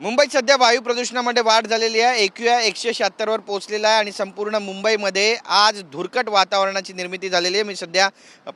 मुंबईत सध्या वायू प्रदूषणामध्ये वाढ झालेली आहे. एकूया एकशे शहात्तरवर पोहोचलेला आहे आणि संपूर्ण मुंबईमध्ये आज धुरकट वातावरणाची निर्मिती झालेली आहे. मी सध्या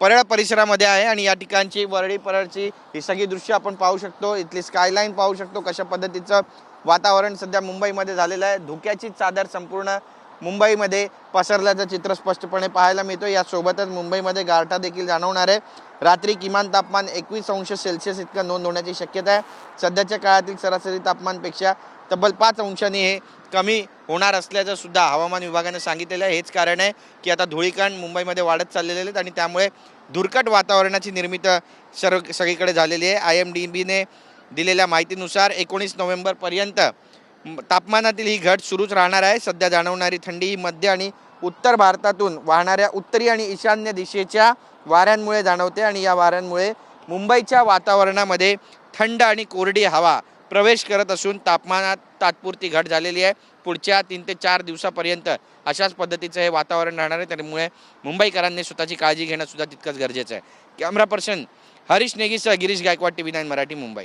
परळ परिसरामध्ये आहे आणि या ठिकाणची वरळी परळची ही सगळी दृश्य आपण पाहू शकतो. इथली स्कायलाईन पाहू शकतो कशा पद्धतीचं वातावरण सध्या मुंबईमध्ये झालेलं आहे. धुक्याची चादर संपूर्ण मुंबईमध्ये पसरल्याचं चित्र स्पष्टपणे पाहायला मिळतो यासोबतच मुंबईमध्ये गारठा देखील जाणवणार आहे. रात्री किमान तापमान एकवीस अंश सेल्सिअस इतकं नोंद होण्याची शक्यता आहे. सध्याच्या काळातील सरासरी तापमानपेक्षा तब्बल पाच अंशांनी हे कमी होणार असल्याचं सुद्धा हवामान विभागानं सांगितलेलं आहे. हेच कारण आहे की आता धुळीकण मुंबईमध्ये वाढत चाललेले आहेत आणि त्यामुळे धुरकट वातावरणाची निर्मिती सर्व सगळीकडे झालेली आहे. आय एम डी बीने दिलेल्या माहितीनुसार एकोणीस नोव्हेंबरपर्यंत तापमानातील ही घट सुरूच राहणार आहे. सध्या जाणवणारी थंडी ही मध्य आणि उत्तर भारतातून वाहणाऱ्या उत्तरी आणि ईशान्य दिशेच्या वाऱ्यांमुळे जाणवते आणि या वाऱ्यांमुळे मुंबईच्या वातावरणामध्ये थंड आणि कोरडी हवा प्रवेश करत असून तापमानात तात्पुरती घट झालेली आहे. पुढच्या तीन ते चार दिवसापर्यंत अशाच पद्धतीचं हे वातावरण राहणार आहे. त्यामुळे मुंबईकरांनी स्वतःची काळजी घेणं सुद्धा तितकंच गरजेचं आहे. Camera person Harish नेगीसह Girish Gaikwad T V nine Marathi Mumbai.